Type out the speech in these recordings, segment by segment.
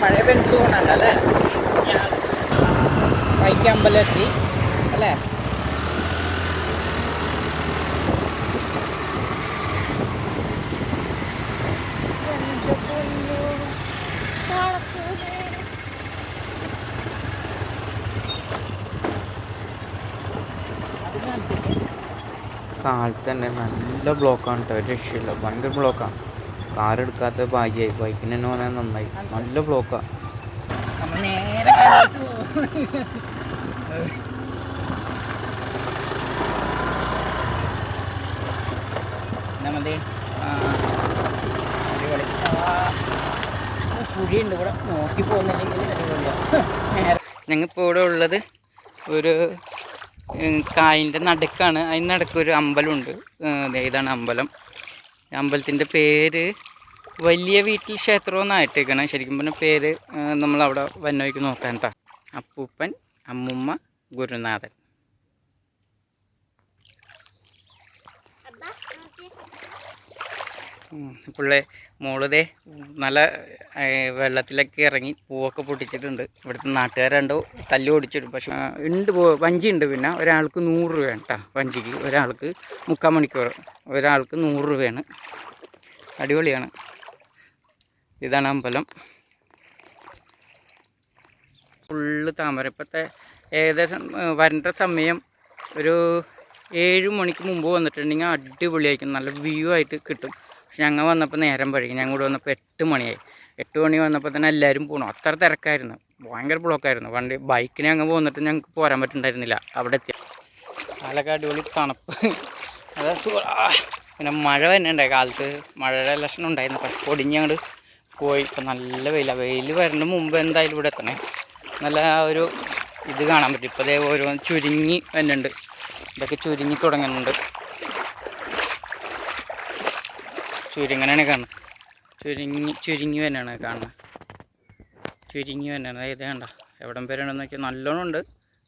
പഴയ ബെൻസൂണുണ്ട് അല്ലേ? വൈക്കമ്പലത്തി അല്ലേ? കാലത്ത് തന്നെ നല്ല ബ്ലോക്കാണ് കേട്ടോ രക്ഷയില്ല. ഭയങ്കര ബ്ലോക്കാണ് കാർ എടുക്കാത്ത ഭാഗ്യമായി ബൈക്കിന് തന്നെ പറയാൻ നന്നായി. നല്ല ബ്ലോക്കാ കുഴിയുണ്ട് ഇവിടെ. നോക്കി ഉള്ളത് ഒരു കായിന്റെ നടുക്കാണ്. അതിന് നടക്കൊരു അമ്പലമുണ്ട്. ഇതാണ് അമ്പലം. അമ്പലത്തിന്റെ പേര് വലിയ വീട്ടിൽ ക്ഷേത്രം എന്നായിട്ടേക്കാണ് ശരിക്കും പറഞ്ഞ പേര് നമ്മളവിടെ വന്നോയ്ക്ക് നോക്കാൻ കേട്ടോ. അപ്പൂപ്പൻ അമ്മുമ്മ ഗുരുനാഥൻ. പുള്ളി മോളിതേ നല്ല വെള്ളത്തിലൊക്കെ ഇറങ്ങി പൂവൊക്കെ പൊട്ടിച്ചിട്ടുണ്ട്. ഇവിടുത്തെ നാട്ടുകാരുണ്ടോ തല്ലു ഓടിച്ചിടും. പക്ഷെ ഉണ്ട് വഞ്ചി ഉണ്ട് പിന്നെ. ഒരാൾക്ക് നൂറ് രൂപയാണ് കേട്ടോ വഞ്ചിക്ക്. ഒരാൾക്ക് മുക്കാൽ മണിക്കൂർ. ഒരാൾക്ക് നൂറ് രൂപയാണ്. അടിപൊളിയാണ്. ഇതാണ് അമ്പലം. ഫുള്ള് താമര. ഇപ്പോഴത്തെ ഏകദേശം വരേണ്ട സമയം ഒരു ഏഴ് മണിക്ക് മുമ്പ് വന്നിട്ടുണ്ടെങ്കിൽ അടിപൊളിയായിരിക്കും. നല്ല വ്യൂ ആയിട്ട് കിട്ടും. പക്ഷെ ഞങ്ങൾ വന്നപ്പോൾ നേരം പഴകി ഞങ്ങൾ ഇവിടെ വന്നപ്പോൾ എട്ട് മണിയായി. എട്ട് മണി വന്നപ്പോൾ തന്നെ എല്ലാവരും പോകണം അത്ര തിരക്കായിരുന്നു. ഭയങ്കര ബ്ലോക്കായിരുന്നു. വണ്ടി ബൈക്കിന് അങ്ങ് പോന്നിട്ട് ഞങ്ങൾക്ക് പോരാൻ പറ്റുന്നുണ്ടായിരുന്നില്ല അവിടെ എത്തി. കാലൊക്കെ അടിപൊളി തണുപ്പ്. അതാ പിന്നെ മഴ തന്നെ ഉണ്ടായി കാലത്ത്. മഴയുടെ ലക്ഷണം ഉണ്ടായിരുന്നു. പക്ഷെ പൊടിഞ്ഞ് അങ്ങോട്ട് പോയി. ഇപ്പം നല്ല വെയിലാണ് വെയിൽ വരുന്ന മുമ്പ് എന്തായാലും ഇവിടെ എത്തണേ. നല്ല ഒരു ഇത് കാണാൻ പറ്റും. ഇപ്പോൾ അതേ ഓരോ ചുരുങ്ങി വരുന്നുണ്ട്. ഇതൊക്കെ ചുരുങ്ങി തുടങ്ങുന്നുണ്ട്. ചുരുങ്ങനാണ് കാണുന്നത് ചുരുങ്ങി ചുരുങ്ങി തന്നെയാണ് കാണുന്നത് ചുരുങ്ങി തന്നെയാണ് ഇത് കണ്ട എവിടം വരെയാണെന്ന് നോക്കിയാൽ നല്ലോണം ഉണ്ട്.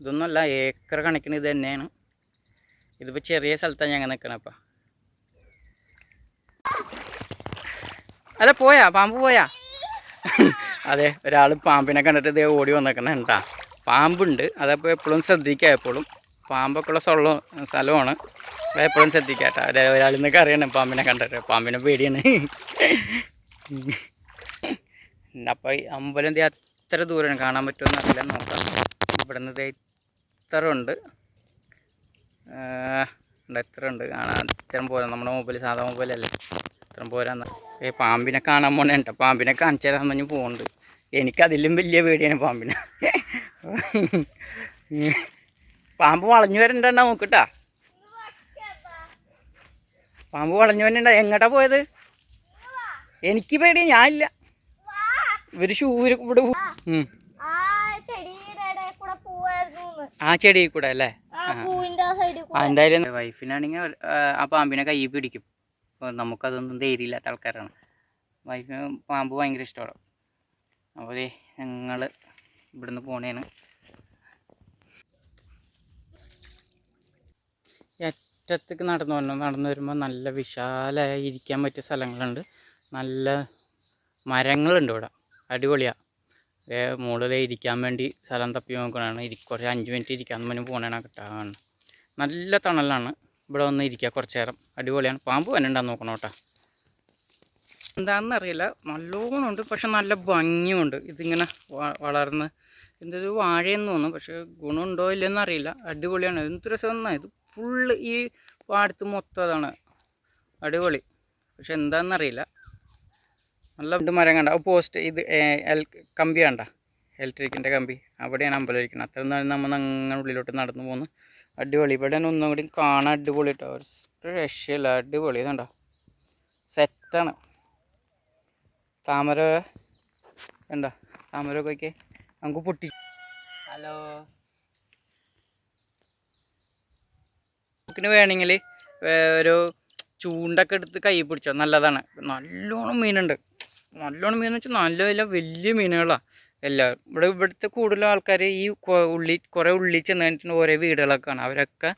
ഇതൊന്നുമല്ല ഏക്കർ കണക്കിന് ഇത് തന്നെയാണ്. ഇതിപ്പോൾ ചെറിയ സ്ഥലത്താണ് ഞങ്ങൾ നിൽക്കണം അപ്പം അല്ല പോയാ? പാമ്പ് പോയാ? അതെ ഒരാൾ പാമ്പിനെ കണ്ടിട്ട് ഇതേ ഓടി വന്നേക്കണേ കേട്ടാ പാമ്പുണ്ട്. അതപ്പോൾ എപ്പോഴും ശ്രദ്ധിക്കുക എപ്പോഴും പാമ്പൊക്കെ ഉള്ള സ്ഥലം സ്ഥലമാണ്. എപ്പോഴും ശ്രദ്ധിക്കാട്ടോ. കേട്ടോ അതെ ഒരാളിൽ നിന്നൊക്കെ അറിയണം പാമ്പിനെ കണ്ടിട്ട്. പാമ്പിനെ പേടിയാണ്. അപ്പോൾ ഈ അമ്പലം ദേ അത്ര ദൂരമാണ് കാണാൻ പറ്റുമെന്ന് അറിയില്ല നോക്കാം. ഇവിടെ നിന്ന് ദേ ഇത്ര ഉണ്ട്. എത്ര ഉണ്ട് കാണാൻ ഇത്രയും പോരാ. നമ്മുടെ മൊബൈൽ സാധാ മൊബൈലല്ലേ. ഇത്രയും പോരാന്ന് ഏ പാമ്പിനെ കാണാൻ പോണേ പാമ്പിനെ കാണിച്ചു തരാൻ പറഞ്ഞ് പോകുന്നുണ്ട് എനിക്കതിലും വലിയ പേടിയാണ് പാമ്പിനെ. പാമ്പ് വളഞ്ഞു വരണ്ട നോക്കിട്ടാ. പാമ്പ് വളഞ്ഞു വരണ്ട എങ്ങോട്ടാ പോയത്? എനിക്ക് പേടി ഞാനില്ല ഇവർ ഷൂര് ഇവിടെ ആ ചെടി കൂടെ അല്ലേ? എന്തായാലും വൈഫിനാണെങ്കിൽ ആ പാമ്പിനെ കൈ പിടിക്കും. അപ്പൊ നമുക്കതൊന്നും ധൈര്യമില്ലാത്ത ആൾക്കാരാണ്. വൈഫിന് പാമ്പ് ഭയങ്കര ഇഷ്ടമാണ്. അപ്പോൾ ഞങ്ങൾ ഇവിടുന്ന് പോണേണ്. ഈ അറ്റത്തേക്ക് നടന്നു വന്നു നടന്നു വരുമ്പോൾ നല്ല വിശാലമായി ഇരിക്കാൻ പറ്റിയ സ്ഥലങ്ങളുണ്ട്. നല്ല മരങ്ങളുണ്ട് ഇവിടെ. അടിപൊളിയാണ് ഏ മുകളിൽ ഇരിക്കാൻ വേണ്ടി സ്ഥലം തപ്പി നോക്കണതാണ്. ഇരിക്കും കുറച്ച് അഞ്ച് മിനിറ്റ് ഇരിക്കാൻ മുന്നേ പോകണേണ് കിട്ടാണ് നല്ല തണലാണ് ഇവിടെ വന്ന് ഇരിക്കുക കുറച്ച് നേരം. അടിപൊളിയാണ്. പാമ്പ് വന്നുണ്ടാന്ന് നോക്കണം കേട്ടോ. എന്താണെന്നറിയില്ല നല്ലോണം ഉണ്ട് പക്ഷെ നല്ല ഭംഗിയുണ്ട്. ഇതിങ്ങനെ വളർന്ന് എന്തൊരു വാഴയെന്ന് തോന്നുന്നു. പക്ഷേ ഗുണമുണ്ടോ ഇല്ലെന്ന് അറിയില്ല. അടിപൊളിയാണ്. എന്ത് രസമെന്നാ ഇത് ഫുള്ള് ഈ പാടത്ത് മൊത്തം അതാണ്. അടിപൊളി. പക്ഷെ എന്താണെന്നറിയില്ല നല്ല രണ്ട് മരം കണ്ട. പോസ്റ്റ് ഇത് എൽ കമ്പി കണ്ട. ഇലക്ട്രിക്കിന്റെ കമ്പി. അവിടെയാണ് അമ്പലം ഇരിക്കുന്നത്. അത്ര നേരം നമ്മൾ അങ്ങനെ ഉള്ളിലോട്ട് നടന്നു പോകുന്നു അടിപൊളി. ഇവിടെ ഒന്നും കൂടി കാണാൻ അടിപൊളി കേട്ടോ ഒരു രക്ഷയില്ല. അടിപൊളി. ഇതുണ്ടോ സെറ്റാണ് താമര കണ്ടോ? താമര ഒക്കെ നമുക്ക് പൊട്ടി ഹലോ. നമുക്കിന് വേണമെങ്കിൽ ഒരു ചൂണ്ടൊക്കെ എടുത്ത് കൈ പിടിച്ചോ. നല്ലതാണ്. നല്ലോണം മീനുണ്ട്. നല്ലോണം മീൻ വെച്ചാൽ നല്ല വലിയ വലിയ മീനുകളാണ് എല്ലാം ഇവിടെ ഇവിടുത്തെ കൂടുതൽ ആൾക്കാർ ഈ ഉള്ളി കുറേ ഉള്ളി ചെന്ന് കഴിഞ്ഞിട്ട് ഓരോ വീടുകളൊക്കെ ആണ് അവരൊക്കെ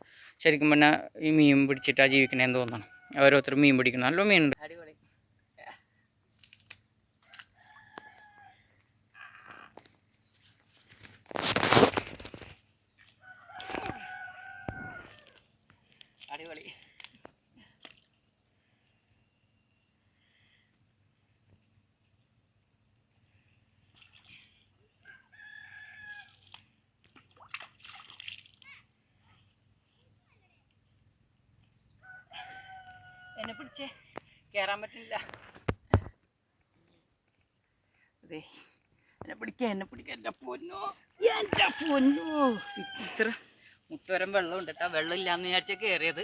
ശരിക്കും പറഞ്ഞാൽ ഈ മീൻ പിടിച്ചിട്ടാണ് ജീവിക്കണേന്ന് തോന്നണം. ഓരോരുത്തർ മീൻ പിടിക്കണം. നല്ല മീനുണ്ട് അടിപൊളി അടിപൊളി. എന്നെ പിടിച്ചേ. കേറാൻ പറ്റില്ല അതെ എന്നെ പിടിക്കാൻ എന്നെ പിടിക്കാൻ എന്റെ പൊന്നു. എന്റെ പൊന്നു. ഇത്ര. മുട്ടുവരം വെള്ളമുണ്ട് കേട്ടോ. വെള്ളം ഇല്ലാന്ന് വിചാരിച്ച കയറിയത്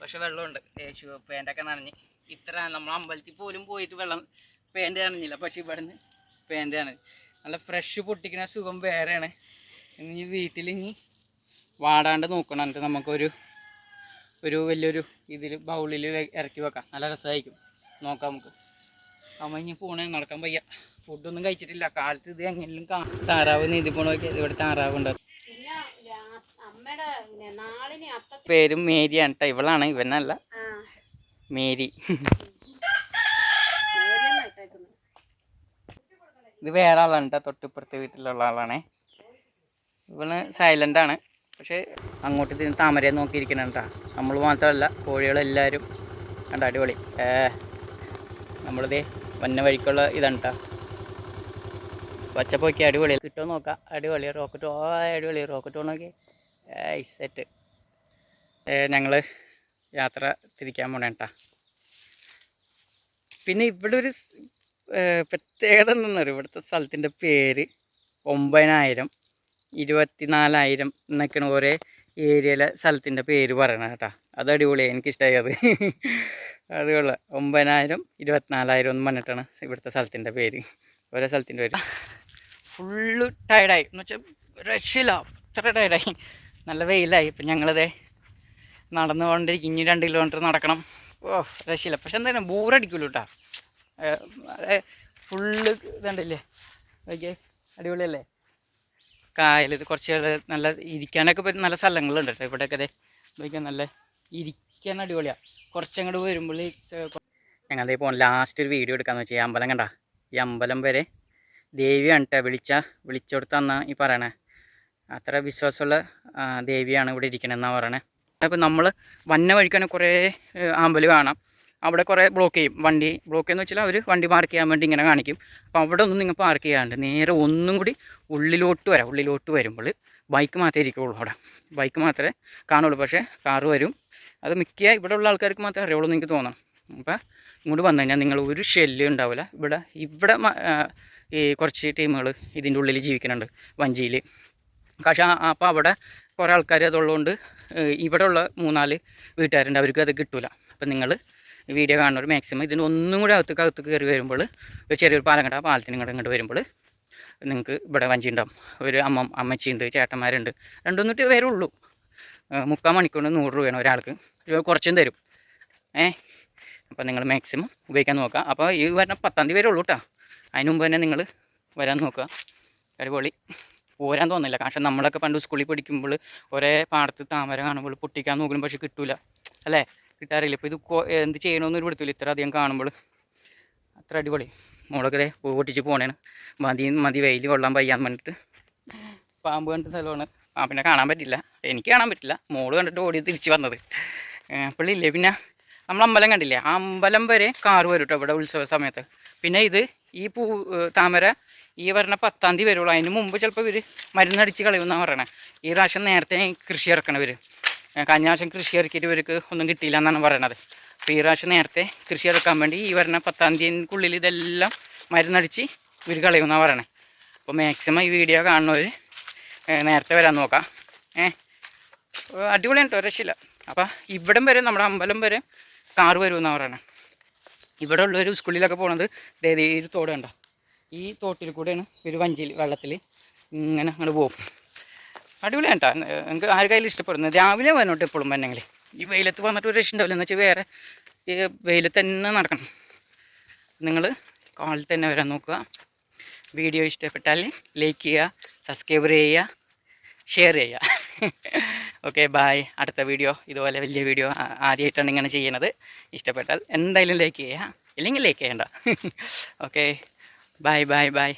പക്ഷെ വെള്ളമുണ്ട്. യേശു പേന്റൊക്കെ നനഞ്ഞ്. ഇത്ര നമ്മൾ അമ്പലത്തിൽ പോലും പോയിട്ട് വെള്ളം പേന്റ് നനഞ്ഞില്ല. പക്ഷെ ഇവിടുന്ന് പേന്റ് നനഞ്ഞ് നല്ല ഫ്രഷ് പൊട്ടിക്കുന്ന സുഖം വേറെയാണ്. ഇനി വീട്ടിൽ ഇനി വാടാണ്ട് നോക്കണം. എന്നിട്ട് നമുക്കൊരു ഒരു വലിയൊരു ഇതിൽ ബൗളിൽ ഇറക്കി വെക്കാം. നല്ല രസമായിരിക്കും. നോക്കാം നമുക്ക്. അമ്മ ഇനി പോണേ. നടക്കാൻ വയ്യ. ഫുഡൊന്നും കഴിച്ചിട്ടില്ല. കാലത്ത് ഇത് എങ്ങനെയും താറാവ് നീതി പോണോക്കെ ഇവിടെ താറാവ് പിന്നെ പേരും മേരിയാണ് കേട്ടോ ഇവളാണ്. ഇവനല്ല. മേരി. ഇത് വേറെ ആളാണ് കേട്ടോ തൊട്ടിപ്പുറത്തെ വീട്ടിലുള്ള ആളാണേ. ഇവൾ സൈലന്റ് ആണ്. പക്ഷേ അങ്ങോട്ട് ഇതിന് താമരയെ നോക്കിയിരിക്കണം കേട്ടോ നമ്മൾ മാത്രമല്ല കോഴികളെല്ലാവരും കണ്ട അടിപൊളി. ഏ നമ്മളിതേ വന്ന വഴിക്കുള്ള ഇതാണ് കേട്ടോ പച്ചപ്പൊക്കെ അടിപൊളി. കിട്ടുമോ നോക്കാം. അടിപൊളി. റോക്കറ്റ്. ഓ അടിപൊളി. റോക്കറ്റ് നോക്കി ഏയ് സെറ്റ്. ഞങ്ങൾ യാത്ര തിരിക്കാൻ പോണേ കേട്ടാ പിന്നെ ഇവിടെ ഒരു പ്രത്യേകത പ്രത്യേകത എന്താണെന്നറിയോ ഇവിടുത്തെ സ്ഥലത്തിന്റെ പേര് ഒമ്പതിനായിരം ഇരുപത്തിനാലായിരം എന്നൊക്കെയാണ് ഓരോ ഏരിയയിലെ സ്ഥലത്തിന്റെ പേര് പറയണത് കേട്ടോ അത് അടിപൊളിയാണ് എനിക്കിഷ്ടമായി അത്. അതുകൊള്ള കൊള്ളാം. ഒമ്പതിനായിരം ഇരുപത്തിനാലായിരം എന്ന് പറഞ്ഞിട്ടാണ് ഇവിടുത്തെ സ്ഥലത്തിന്റെ പേര്. ഓരോ സ്ഥലത്തിന്റെ പേര്. ഫുള്ള് ടയർഡായി എന്ന് വെച്ചാൽ രക്ഷയില്ല അത്ര ടയർഡായി നല്ല വെയിലായി. ഇപ്പം ഞങ്ങളിതേ നടന്നുകൊണ്ടിരിക്കും ഇനി രണ്ട് കിലോമീറ്റർ നടക്കണം. ഓ രക്ഷയില്ല. പക്ഷെ എന്തായാലും ബോറടിക്കുമല്ലോ കേട്ടോ അതെ ഫുള്ള് ഇതുണ്ടല്ലേ? ഓക്കെ അടിപൊളിയല്ലേ? കായൽ ഇത് കുറച്ച് നല്ല ഇരിക്കാനൊക്കെ പറ്റുന്ന നല്ല സ്ഥലങ്ങളുണ്ട് കേട്ടോ ഇവിടെയൊക്കെ അതെ നോക്കിയാൽ നല്ല ഇരിക്കാൻ അടിപൊളിയാണ് കുറച്ചങ്ങോട്ട് വരുമ്പോൾ ഞങ്ങളതേ പോകണം ലാസ്റ്റ് ഒരു വീഡിയോ എടുക്കാന്ന് വെച്ചാൽ ഈ അമ്പലം കണ്ട? ഈ അമ്പലം വരെ ദേവിയാണ് കേട്ടോ വിളിച്ച. വിളിച്ചെടുത്തന്ന ഈ പറയണേ. അത്ര വിശ്വാസമുള്ള ദേവിയാണ് ഇവിടെ ഇരിക്കണമെന്നാണ് പറയണത് അപ്പോൾ നമ്മൾ വന്ന വഴിക്കാണ് കുറേ ആമ്പൽ കാണാം. അവിടെ കുറേ ബ്ലോക്ക് ചെയ്യും. വണ്ടി ബ്ലോക്ക് എന്ന് വെച്ചാൽ അവർ വണ്ടി പാർക്ക് ചെയ്യാൻ വേണ്ടി ഇങ്ങനെ കാണിക്കും. അപ്പോൾ അവിടെ ഒന്നും നിങ്ങൾ പാർക്ക് ചെയ്യാണ്ട് നേരെ ഒന്നും കൂടി ഉള്ളിലോട്ട് വരാം. ഉള്ളിലോട്ട് വരുമ്പോൾ ബൈക്ക് മാത്രമേ ഇരിക്കുകയുള്ളൂ അവിടെ. ബൈക്ക് മാത്രമേ കാണുള്ളൂ. പക്ഷേ കാറ് വരും. അത് മിക്ക ഇവിടെ ഉള്ള ആൾക്കാർക്ക് മാത്രമേ അറിയുള്ളൂ എന്ന് എനിക്ക് തോന്നണം. അപ്പോൾ ഇങ്ങോട്ട് വന്നു കഴിഞ്ഞാൽ നിങ്ങൾ ഒരു ശല്യം ഉണ്ടാവില്ല. ഇവിടെ ഇവിടെ ഈ കുറച്ച് ടീമുകൾ ഇതിന്റെ ഉള്ളിൽ ജീവിക്കുന്നുണ്ട് വഞ്ചിയിൽ പക്ഷേ അപ്പോൾ അവിടെ കുറേ ആൾക്കാർ അതുള്ളതുകൊണ്ട് ഇവിടെയുള്ള മൂന്നാൽ വീട്ടുകാരുണ്ട്. അവർക്ക് അത് കിട്ടില്ല അപ്പം നിങ്ങൾ വീഡിയോ കാണുന്നവർ മാക്സിമം ഇതിന് ഒന്നും കൂടി അകത്തേക്ക് അകത്ത് കയറി വരുമ്പോൾ ഒരു ചെറിയൊരു പാലം കണ്ട പാലത്തിന് ഇങ്ങോട്ട് ഇങ്ങോട്ട് വരുമ്പോൾ നിങ്ങൾക്ക് ഇവിടെ വഞ്ചി ഉണ്ടാവും ഒരു അമ്മ അമ്മച്ചിയുണ്ട് ചേട്ടന്മാരുണ്ട്. രണ്ടൊന്നിട്ട് ഉള്ളൂ. മുക്കാൽ മണിക്കൂറിന് നൂറ് രൂപയാണ് ഒരാൾക്ക്. കുറച്ചും തരും. ഏ അപ്പോൾ നിങ്ങൾ മാക്സിമം ഉപയോഗിക്കാൻ നോക്കുക അപ്പോൾ ഈ വരുന്ന പത്താം തീയതി വരെ ഉള്ളൂ കേട്ടോ അതിന് മുമ്പ് തന്നെ നിങ്ങൾ വരാൻ നോക്കുക അടിപൊളി. പോരാൻ തോന്നില്ല. കാരണം നമ്മളൊക്കെ പണ്ട് സ്കൂളിൽ പഠിക്കുമ്പോൾ ഒരേ പാടത്ത് താമര കാണുമ്പോൾ പൊട്ടിക്കാൻ നോക്കണം പക്ഷെ കിട്ടൂല. അല്ലേ? കിട്ടാറില്ല. ഇപ്പോൾ ഇത് എന്ത് ചെയ്യണമെന്ന് ഒരു പിടുത്തില്ല ഇത്ര അധികം കാണുമ്പോൾ അത്ര അടിപൊളി. മോളൊക്കെ പൂ പൊട്ടിച്ച് പോണേണ്. മതി മതി വെയിൽ കൊള്ളാൻ പയ്യാന്ന് പറഞ്ഞിട്ട്. പാമ്പ് കണ്ട സ്ഥലമാണ്. പാമ്പിനെ കാണാൻ പറ്റില്ല. എനിക്ക് കാണാൻ പറ്റില്ല. മോൾ കണ്ടിട്ട് ഓടി തിരിച്ച് വന്നത്. അപ്പോഴില്ലേ പിന്നെ? നമ്മൾ അമ്പലം കണ്ടില്ലേ? അമ്പലം വരെ കാറ് വരും കേട്ടോ ഇവിടെ ഉത്സവ സമയത്ത്. പിന്നെ ഇത് ഈ പൂ താമര ഈ പറഞ്ഞ പത്താം തീയതി വരുള്ളൂ. അതിന് മുമ്പ് ചിലപ്പോൾ ഇവർ മരുന്നടിച്ച് കളയുമെന്നാണ് പറയണത് ഈ പ്രാവശ്യം നേരത്തെ കൃഷി ഇറക്കണവർ കഴിഞ്ഞ പ്രാവശ്യം കൃഷി ഇറക്കിയിട്ട് ഇവർക്ക് ഒന്നും കിട്ടിയില്ല എന്നാണ് പറയണത്. അപ്പോൾ ഈ പ്രാവശ്യം നേരത്തെ കൃഷി ഇറക്കാൻ വേണ്ടി ഈ പറഞ്ഞ പത്താം തീയതിക്കുള്ളിൽ ഇതെല്ലാം മരുന്നടിച്ച് ഇവർ കളയുമെന്നാണ് പറയണത് അപ്പോൾ മാക്സിമം ഈ വീഡിയോ കാണുന്നവർ നേരത്തെ വരാൻ നോക്കാം. ഏ അടിപൊളിയാണ് രക്ഷയില്ല. അപ്പം ഇവിടം വരെ നമ്മുടെ അമ്പലം വരെ കാറ് വരുമെന്നാണ് പറയണത് ഇവിടെ ഉള്ളൊരു സ്കൂളിലൊക്കെ പോണത് ദേ ദേ ഈ തോട്ടിൽ കൂടെയാണ് ഒരു വഞ്ചിയിൽ വെള്ളത്തിൽ ഇങ്ങനെ അങ്ങോട്ട് പോകും അടിപൊളിയാണ് കേട്ടോ നിങ്ങൾക്ക് കയ്യിൽ ഇഷ്ടപ്പെടുന്നത് രാവിലെ വന്നോട്ട് എപ്പോഴും വന്നെങ്കിൽ ഈ വെയിലത്ത് വന്നിട്ട് ഒരു രക്ഷ ഉണ്ടാവില്ല എന്ന് വെച്ചാൽ വേറെ ഈ വെയിലത്ത് തന്നെ നടക്കണം. നിങ്ങൾ കാളിൽ തന്നെ വരാൻ നോക്കുക. വീഡിയോ ഇഷ്ടപ്പെട്ടാൽ ലൈക്ക് ചെയ്യുക സബ്സ്ക്രൈബ് ചെയ്യുക ഷെയർ ചെയ്യുക. ഓക്കെ ബായ് അടുത്ത വീഡിയോ ഇതുപോലെ വലിയ വീഡിയോ ആദ്യമായിട്ടാണ് ഇങ്ങനെ ചെയ്യുന്നത്. ഇഷ്ടപ്പെട്ടാൽ എന്തായാലും ലൈക്ക് ചെയ്യുക. ഇല്ലെങ്കിൽ ലൈക്ക് ചെയ്യണ്ട. Okay Bye, bye, bye.